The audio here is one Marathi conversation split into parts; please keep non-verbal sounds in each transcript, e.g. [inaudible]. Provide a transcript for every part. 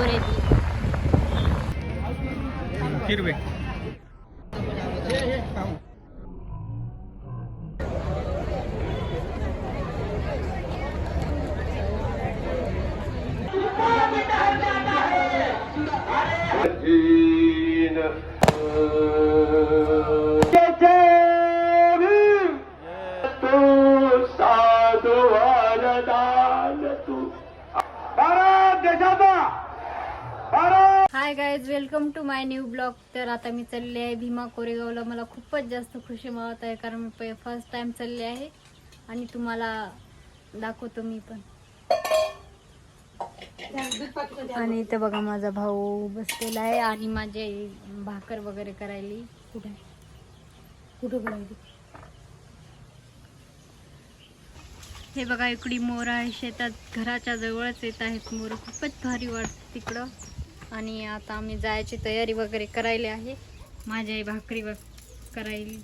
दोरे हिरवे खूपच जास्त खुशी मावत आहे कारण मी फर्स्ट टाइम चालले आहे आणि तुम्हाला दाखवतो मी पण. आणि इथं बघा माझा भाऊ बसलेला आहे आणि माझे भाकर वगैरे करायली. कुठे? कुठं करायली? हे बघा इकडी मोर आहे शेतात. घराच्या जवळच येत आहेत मोर. खूपच भारी वाटते तिकडं. आणि आता आम्ही जायची तयारी वगैरे करायली आहे. माझी आई भाकरी वगैरे करायली.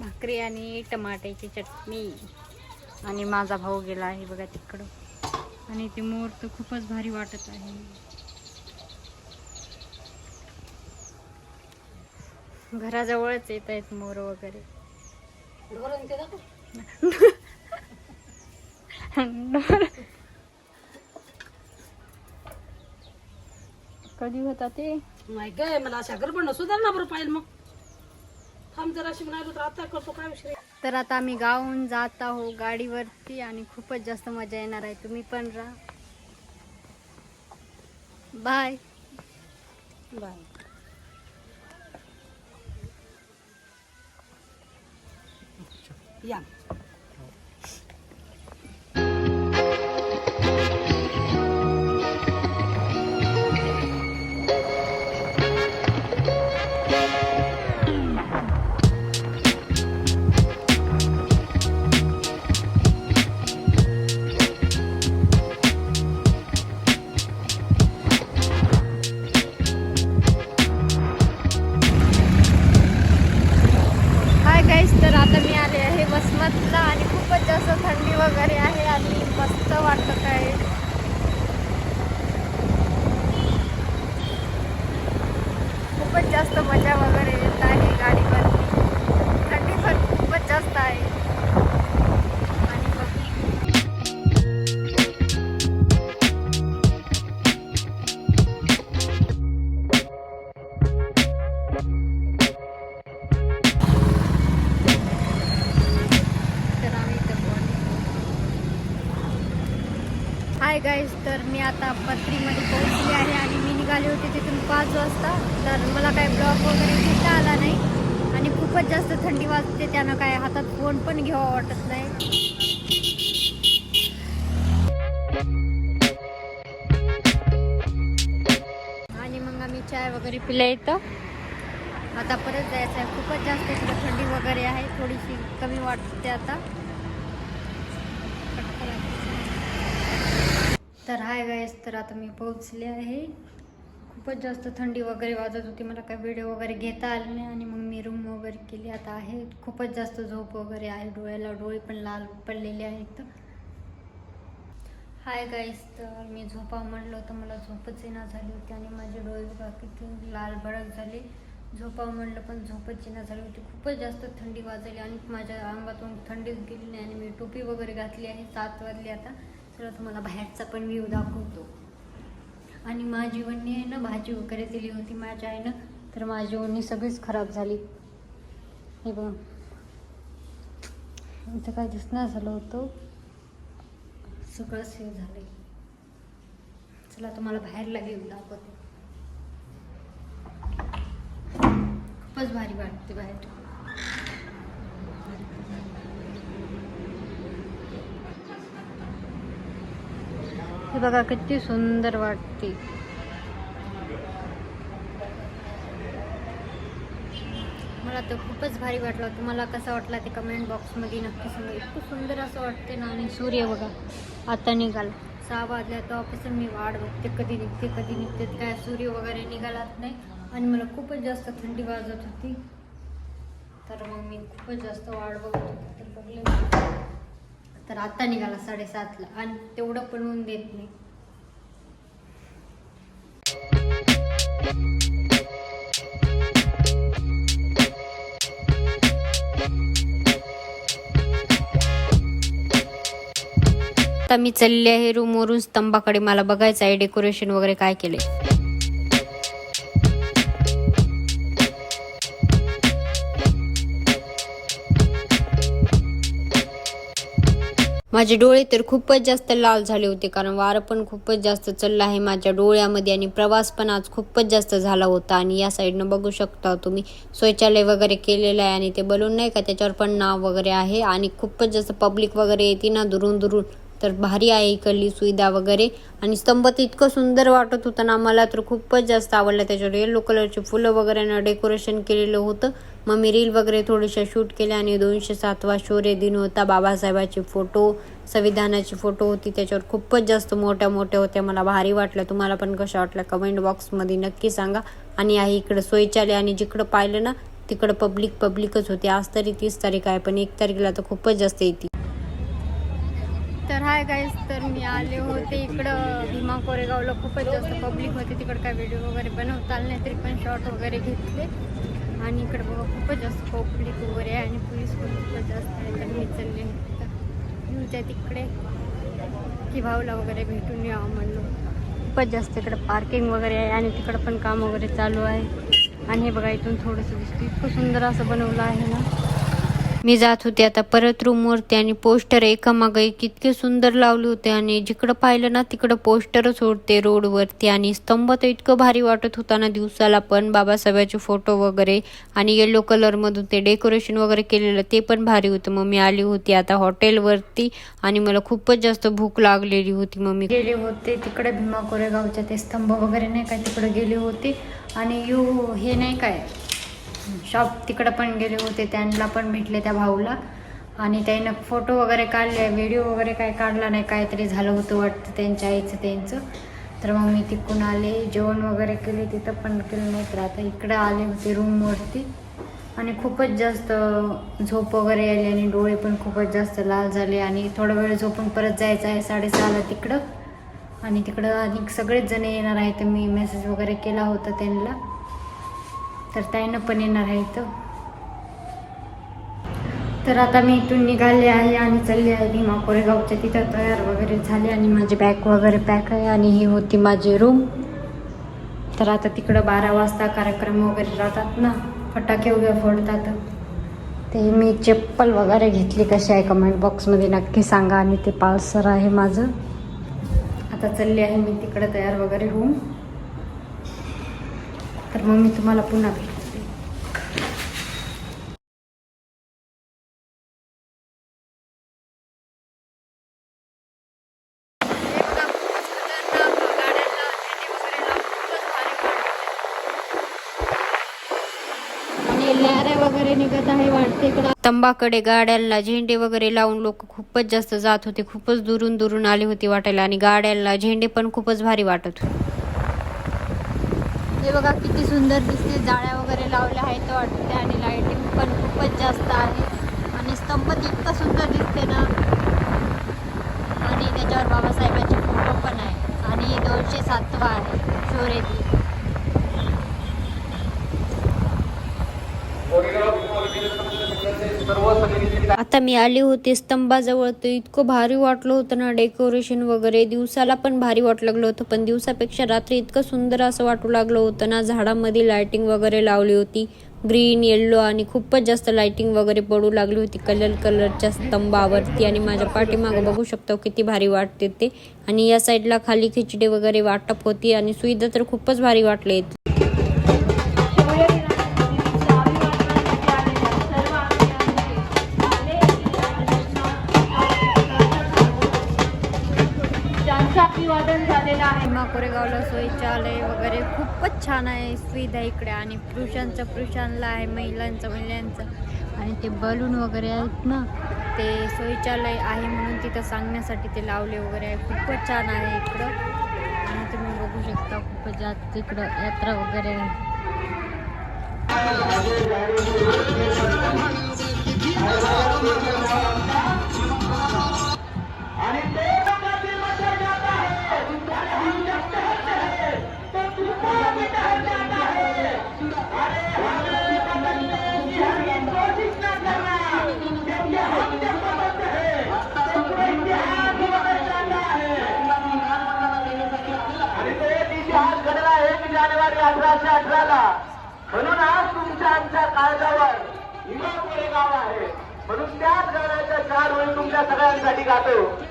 भाकरी आणि टमाट्याची चटणी. आणि माझा भाऊ गेला आहे बघा तिकडं. आणि ते मोर तर खूपच भारी वाटत आहे. घराजवळच येत आहेत मोर वगैरे. [laughs] कधी होता ते? नाही काय मला अशा गडबड सुधार ना बरं पाहिजे मग. थांब जरा तर आता करतो काय विषय? तर आता आम्ही गावून जात आहो गाडीवरती आणि खूपच जास्त मजा येणार आहे. तुम्ही पण राहा. बाय बाय या. चाय वगैरे पिल्या इथं. आता परत जायचं आहे. खूपच जास्त इकडं थंडी वगैरे आहे. थोडीशी कमी वाटते आता. तर हाय गायस तर आता मी पोहोचले आहे. खूपच जास्त थंडी वगैरे वाजत होती. मला काही व्हिडिओ वगैरे घेता आले नाही आणि मग मी रूम वगैरे केली. आता आहे. खूपच जास्त झोप वगैरे आहे. डोळ्याला डोळे पण लाल पडलेले आहेत. हाय गाईस तर मी झोपा म्हणलं तर मला झोपच येणार झाली होती आणि माझे डोळे बघा किती लाल भडक झाले. झोपा म्हणलं पण झोपच येणार झाली होती. खूपच जास्त थंडी वाजली आणि माझ्या अंगातून थंडीच गेली नाही आणि मी टोपी वगैरे घातली आहे सात वाजली आता. चला तुम्हाला बाहेरचा पण व्ह्यू दाखवतो. आणि माझी वणी आहे ना भाजी वगैरे दिली होती माझ्या आईनं. तर माझी वणी सगळीच खराब झाली. हे बघ. इथं काय दिसणार झालं होतं? सगळं सेव झालंय. चला तुम्हाला बाहेरला घेऊन दाखवते. खूपच भारी वाटते बाहेर. हे बघा किती सुंदर वाटते. मला तर खूपच भारी वाटलं. तुम्हाला कसा वाटला ते कमेंट बॉक्समध्ये नक्की सांगा. इतकं सुंदर असं वाटते ना. आणि सूर्य बघा आता निघाला. सहा वाजल्या तर ऑफिसर मी वाट बघते. कधी निघते कधी निघते. काय सूर्य वगैरे निघालाच नाही. आणि मला खूपच जास्त थंडी वाजत होती. तर मग मी खूपच जास्त वाट बघत होती. तर बघले तर आता निघाला साडेसातला. आणि तेवढं पण होऊन देत नाही. आता मी चालले आहे रूमवरून स्तंभाकडे मला बघायचं आहे डेकोरेशन वगैरे काय केले माझे डोळे तर खूपच जास्त लाल झाले होते कारण वारं पण खूपच जास्त चाललं आहे माझ्या डोळ्यामध्ये आणि प्रवास पण आज खूपच जास्त झाला होता. आणि या साईडनं बघू शकता तुम्ही शौचालय वगैरे केलेलं आहे आणि ते बलून नाही का त्याच्यावर पण नाव वगैरे आहे. आणि खूपच जास्त पब्लिक वगैरे येते ना दुरून दुरून. तर भारी आहे इकडली सुविधा वगैरे. आणि स्तंभ तर इतकं सुंदर वाटत होतं ना मला तर खूपच जास्त आवडलं. त्याच्यावर येलो कलरची फुलं वगैरे डेकोरेशन केलेलं होतं. मग मी रील वगैरे थोडीशा शूट केल्या आणि दोनशे सातवा शौर्य दिन होता. बाबासाहेबाचे फोटो संविधानाची फोटो होती. त्याच्यावर खूपच जास्त मोठ्या मोठ्या होत्या. मला भारी वाटलं. तुम्हाला पण कशा वाटल्या कमेंट बॉक्समध्ये नक्की सांगा. आणि आहे इकडं शौचालय आणि जिकडं पाहिलं ना तिकडं पब्लिक पब्लिकच होती. आज तरी तीस तारीख आहे पण एक तारीखला तर खूपच जास्त येते. तर हाय गाईस तर मी आले होते इकडं. भीमा कोरेगावला खूपच जास्त पब्लिक होते. तिकडं काय व्हिडिओ वगैरे बनवता आले नाही तरी पण शॉर्ट वगैरे घेतले. आणि इकडं बघा खूपच जास्त पब्लिक वगैरे आहे आणि पोलीस पण खूपच जास्त आहे. तर मी चालले येऊच्या तिकडे. की भाऊला वगैरे भेटून यावं म्हणलो. खूपच जास्त इकडं पार्किंग वगैरे आहे आणि तिकडं पण काम वगैरे चालू आहे. आणि हे बघा इथून थोडंसं दिसतं इतकं सुंदर असं बनवलं आहे ना. मी जात होते आता परत रूमवरती आणि पोस्टर एकामागे एक इतके सुंदर लावले होते आणि जिकडं पाहिलं ना तिकडं पोस्टरच होते रोडवरती आणि स्तंभ तर इतकं भारी वाटत होता ना दिवसाला पण. बाबासाहेबाचे फोटो वगैरे आणि येलो कलरमधून ते डेकोरेशन वगैरे केलेलं ते पण भारी होतं. मग मी आली होती आता हॉटेलवरती आणि मला खूपच जास्त भूक लागलेली होती. मग मी गेले होते तिकडे भीमा कोरेगावच्या ते स्तंभ वगैरे नाही काय तिकडे गेले होते. आणि यू हे नाही काय? शॉप तिकडं पण गेले होते त्यांना पण भेटले त्या भाऊला. आणि त्यानं फोटो वगैरे काढले व्हिडिओ वगैरे काय काढला नाही काहीतरी झालं होतं वाटतं त्यांच्या आईचं त्यांचं. तर मग मी तिकडून आले जेवण वगैरे केले तिथं पण केलं नाही तर आता इकडं आले होते रूमवरती आणि खूपच जास्त झोप वगैरे आली आणि डोळे पण खूपच जास्त लाल झाले आणि थोडा वेळ झोपून परत जायचं आहे साडेसहाला तिकडं. आणि तिकडं आणि सगळेच जण येणार आहे तर मी मेसेज वगैरे केला होता त्यांना. तर ताईनं पण येणार आहे इथं. तर आता मी इथून निघाले आहे आणि चालले आहे. भीमा कोरेगावच्या तिथं तयार वगैरे झाले आणि माझी बॅग वगैरे पॅक आहे आणि ही होती माझी रूम तर आता तिकडं बारा वाजता कार्यक्रम वगैरे राहतात ना फटाके वगैरे फोडतात. ते मी चप्पल वगैरे घेतली कशी आहे कमेंट बॉक्समध्ये नक्की सांगा आणि ते पार्सर आहे माझं. आता चालले आहे मी तिकडं तयार वगैरे होऊन. तर मग मी तुम्हाला पुन्हा भेट आणि वगैरे निघत आहे वाटते तंबाकडे गाड्यांना झेंडे वगैरे लावून लोक खूपच जास्त जात होते खूपच दुरून दुरून आली होती वाटायला आणि गाड्यांना झेंडे पण खूपच भारी वाटत होते. हे बघा किती सुंदर दिसते. जाळ्या वगैरे लावल्या आहेत वाटते आणि लाईटिंग पण खूपच जास्त आहे. आणि स्तंभ इतकं सुंदर दिसते ना आणि त्याच्यावर बाबासाहेबांचे फोटो पण आहे आणि दोनशे सातवा आहे शोरेती आता मी आले होते स्तंभाजवळ. तर इतकं भारी वाटलं होतं ना डेकोरेशन वगैरे. दिवसाला पण भारी वाटू लागलं होतं पण दिवसापेक्षा रात्री इतकं सुंदर असं वाटू लागलं होतं ना. झाडामध्ये लायटिंग वगैरे लावली होती. ग्रीन येल्लो आणि खूपच जास्त लायटिंग वगैरे पडू लागली होती. कलर कलरच्या स्तंभावरती. आणि माझ्या पाठीमागं बघू शकतो किती भारी वाटते ते. आणि या साईडला खाली खिचडी वगैरे वाटप होती आणि सुविधा तर खूपच भारी वाटले. शौचालय वगैरे खूपच छान आहे सुविधा इकडे आणि पुरुषांचं पुरुषांना आहे महिलांचं महिलांचं. आणि ते बलून वगैरे आहेत ना ते शौचालय आहे म्हणून तिथं सांगण्यासाठी ते लावले वगैरे आहे. खूपच छान आहे इकडं. आणि तुम्ही बघू शकता खूपच जास्त तिकडं यात्रा वगैरे आहे. तुमच्या आमच्या काळजावर इमापुरे गाव आहे. म्हणून त्याच गाण्याच्या चार वेळी तुमच्या सगळ्यांसाठी गातो.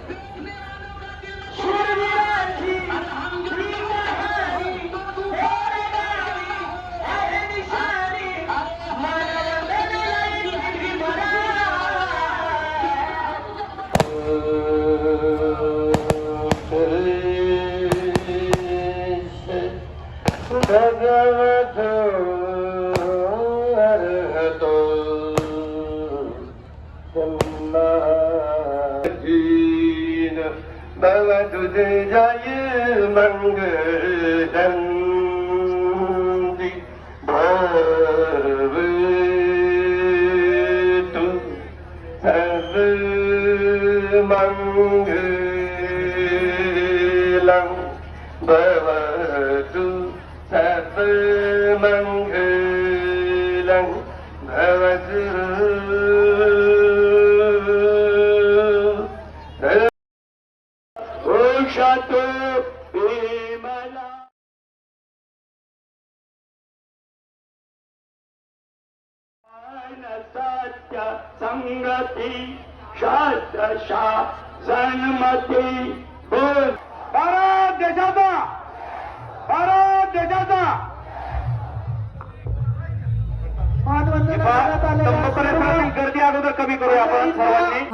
أبدا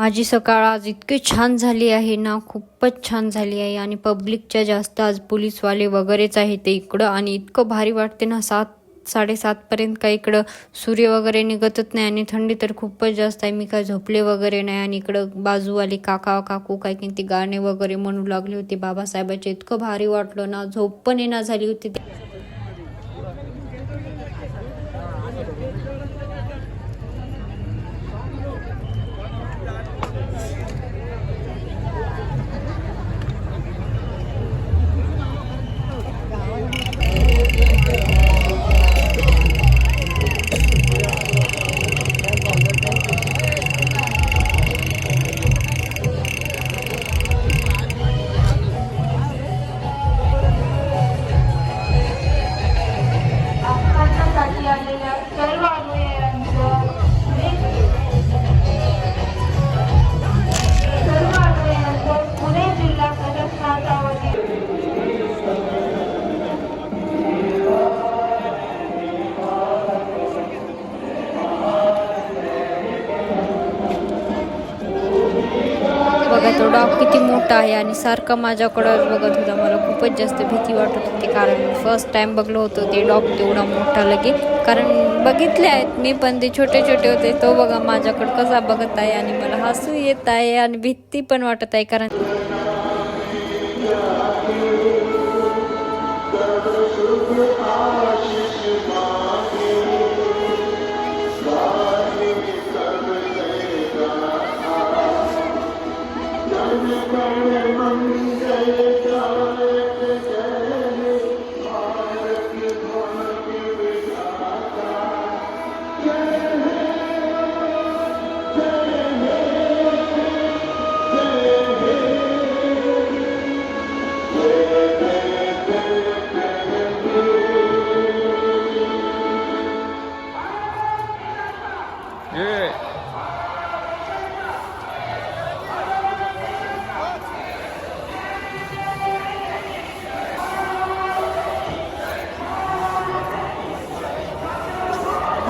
माझी सकाळ आज इतकी छान झाली आहे ना खूपच छान झाली आहे आणि पब्लिकच्या जास्त आज पोलीसवाले वगैरेच आहे ते इकडं आणि इतकं भारी वाटते ना सात साडेसातपर्यंत काही इकडं सूर्य वगैरे निघतच नाही आणि थंडी तर खूपच जास्त आहे. मी काय झोपले वगैरे नाही आणि इकडं बाजूवाली काका काकू काय की ती गाणे वगैरे म्हणू लागले होते. बाबासाहेबाचे इतकं भारी वाटलं ना झोप पण येणार झाली होती. ते सारखा माझ्याकडं बघत होता. मला खूपच जास्त भीती वाटत होती कारण फर्स्ट टाइम बघलो होतो ते डॉग तेवढा मोठा लगे कारण बघितले आहेत मी पण ते छोटे छोटे होते. तो बघा माझ्याकडं कसा बघत आहे आणि मला हसू येत आहे आणि भीती पण वाटत आहे. कारण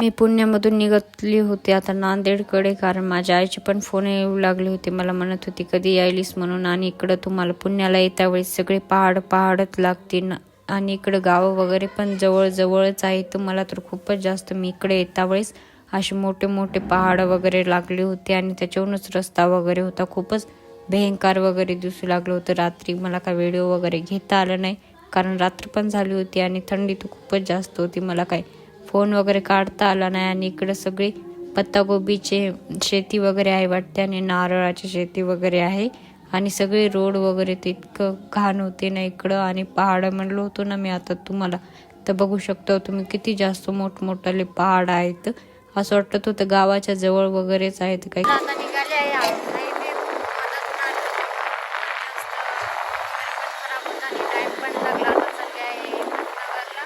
मी पुण्यामधून निघतली होती. आता नांदेडकडे कारण माझ्या आईचे पण फोन येऊ लागले होते. मला म्हणत होती कधी यायलीस म्हणून आणि इकडं तुम्हाला पुण्याला येत्या वेळेस सगळे पहाड पहाडच लागतील आणि इकडं गावं वगैरे पण जवळजवळच आहे तर मला तर खूपच जास्त मी इकडे येता वेळेस असे मोठे मोठे पहाड वगैरे लागले होते आणि त्याच्यावरूनच रस्ता वगैरे होता. खूपच भयंकर वगैरे दिसू लागलं होतं. रात्री मला काय व्हिडिओ वगैरे घेता आलं नाही कारण रात्र पण झाली होती आणि थंडी तर खूपच जास्त होती. मला काय फोन वगैरे काढता आला नाही आणि इकडं सगळी पत्तागोबीचे शेती वगैरे आहे वाटते आणि नारळाची शेती वगैरे आहे. आणि सगळे रोड वगैरे ते इतकं घाण होते ना इकडं आणि पहाड म्हणलो होतो ना मी आता तुम्हाला. तर बघू शकता तुम्ही किती जास्त मोठमोठाले पहाड आहेत. असं वाटत होतं गावाच्या जवळ वगैरेच आहेत काही आता निघाले आहे हायवे मधातून आलो. जास्त खराब होता आणि टाइम पण लागला आता चालले आहे नगरला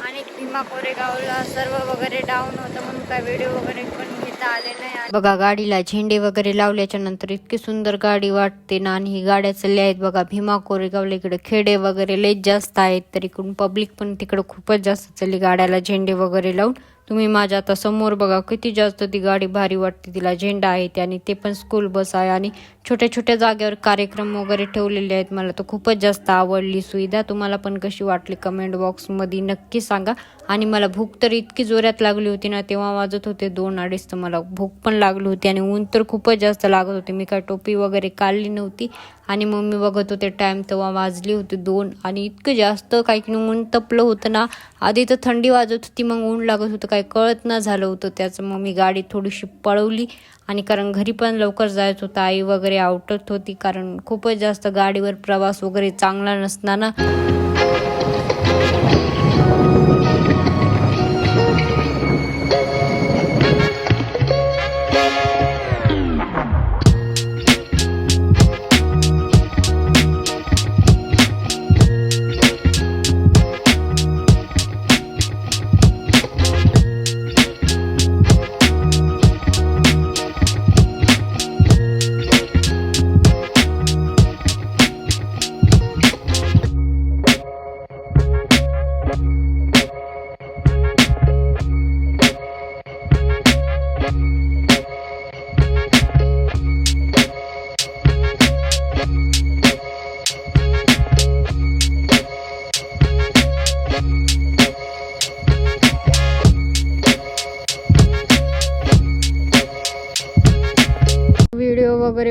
आणि इकडे भीमा कोरेगावला सर्व वगैरे डाऊन होतं म्हणून काय व्हिडिओ वगैरे पण घेता आले नाही. बघा गाडीला झेंडे वगैरे लावल्याच्या नंतर इतकी सुंदर गाडी वाटते ना आणि ही गाड्या चालल्या आहेत बघा भीमा कोरेगावला इकडे खेडे वगैरे लय जास्त आहेत तर इकडून पब्लिक पण तिकडे खूपच जास्त चालली गाड्याला झेंडे वगैरे लावून. तुम्ही माझ्या आता समोर बघा किती जास्त ती गाडी भारी वाटते तिला झेंडा आहे ते आणि ते पण स्कूल बस आहे आणि छोट्या छोट्या जागेवर कार्यक्रम वगैरे ठेवलेले आहेत. मला तर खूपच जास्त आवडली सुविधा तुम्हाला पण कशी वाटली कमेंट बॉक्समध्ये नक्की सांगा. आणि मला भूक तर इतकी जोरात लागली होती ना तेव्हा वाजत होते दोन अडीच तर मला भूक पण लागली होती आणि ऊन तर खूपच जास्त लागत होते. मी काय टोपी वगैरे काढली नव्हती आणि मग मी बघत होते टाईम तेव्हा वाजली होती दोन आणि इतकं जास्त काही की ऊन तपलं होतं ना आधी तर थंडी वाजत होती मग ऊन लागत होतं काही कळत ना झालं होतं. त्याचं मग मी गाडी थोडीशी पळवली आणि कारण घरी पण लवकर जायचं होतं. आई वगैरे आवटत होती कारण खूपच जास्त गाडीवर प्रवास वगैरे चांगला नसताना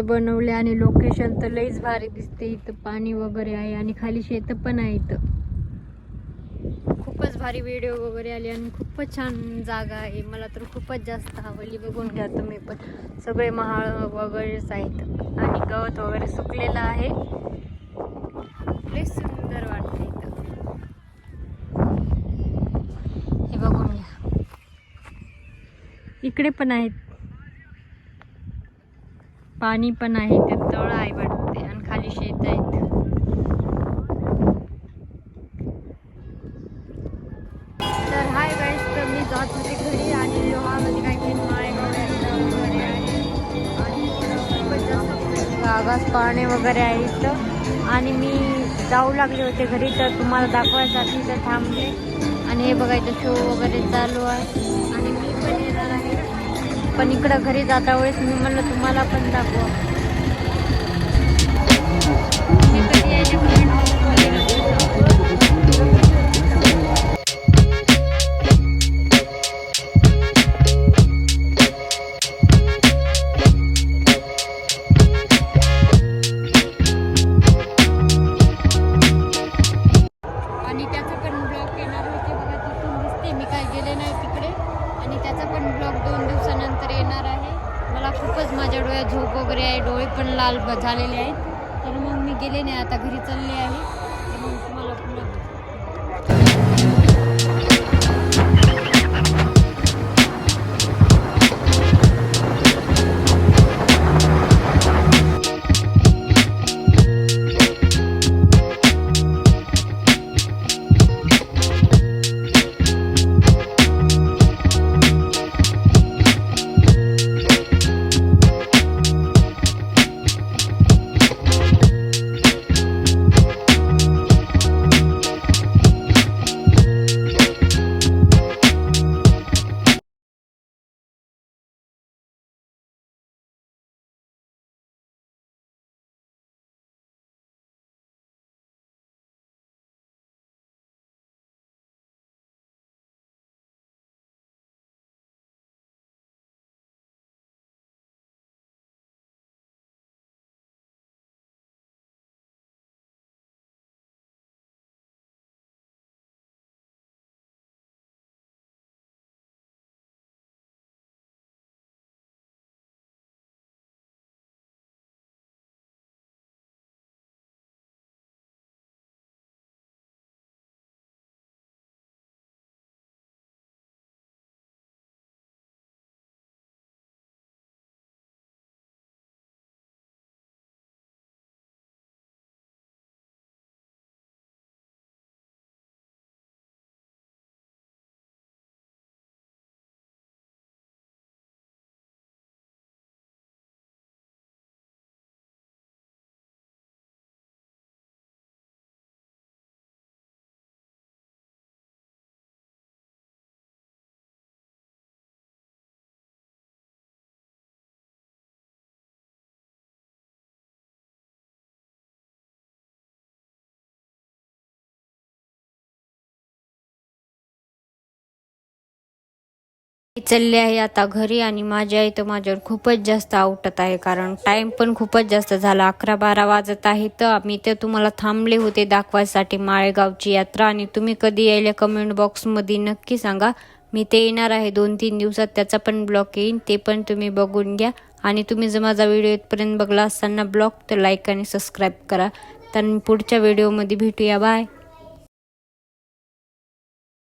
बनवले आणि लोकेशन तर लईच भारी दिसते. इथं पाणी वगैरे आहे आणि खाली शेत पण आहे इथं. खूपच भारी व्हिडिओ वगैरे आले आणि खूपच छान जागा आहे. मला तर खूपच जास्त आवडली बघून घ्या तुम्ही पण. सगळे महाळ वगैरेच आहेत आणि गवत वगैरे सुकलेलं आहे. लई सुंदर वाटतं इथं. हे बघून घ्या. इकडे पण आहेत. पाणी पण आहे ते तळ आहे वाटते आणि खाली शेत आहेत. तर हाय गाईस तर मी जात होते घरी आणि लोहामध्ये काही वगैरे आहे आणि आगास पाणी वगैरे आहे इथं. आणि मी जाऊ लागले होते घरी तर तुम्हाला दाखवायसाठी तर थांबले. आणि हे बघायचं शो वगैरे चालू आहे. आणि मी पण येणार आहे. पण इकडं घरी जाता वेळेस मी म्हणलं तुम्हाला पण दाखवा. माझ्या डोळ्यात झोप वगैरे आहे डोळे पण लाल झालेले आहेत. तर मग मी गेले नाही आता घरी चालले आहे. चालले आहे आता घरी आणि माझ्या आई तर माझ्यावर खूपच जास्त आवटत आहे कारण टाइम पण खूपच जास्त झाला. अकरा बारा वाजत आहे तर मी ते तुम्हाला थांबले होते दाखवायसाठी माळेगावची यात्रा आणि तुम्ही कधी यायला कमेंट बॉक्समध्ये नक्की सांगा. मी ते येणार आहे दोन तीन दिवसात. त्याचा पण ब्लॉग येईन. ते पण तुम्ही बघून घ्या. आणि तुम्ही जर माझा व्हिडिओ इथपर्यंत बघला असताना ब्लॉग तर लाईक आणि सबस्क्राईब करा. तर पुढच्या व्हिडिओमध्ये भेटूया. बाय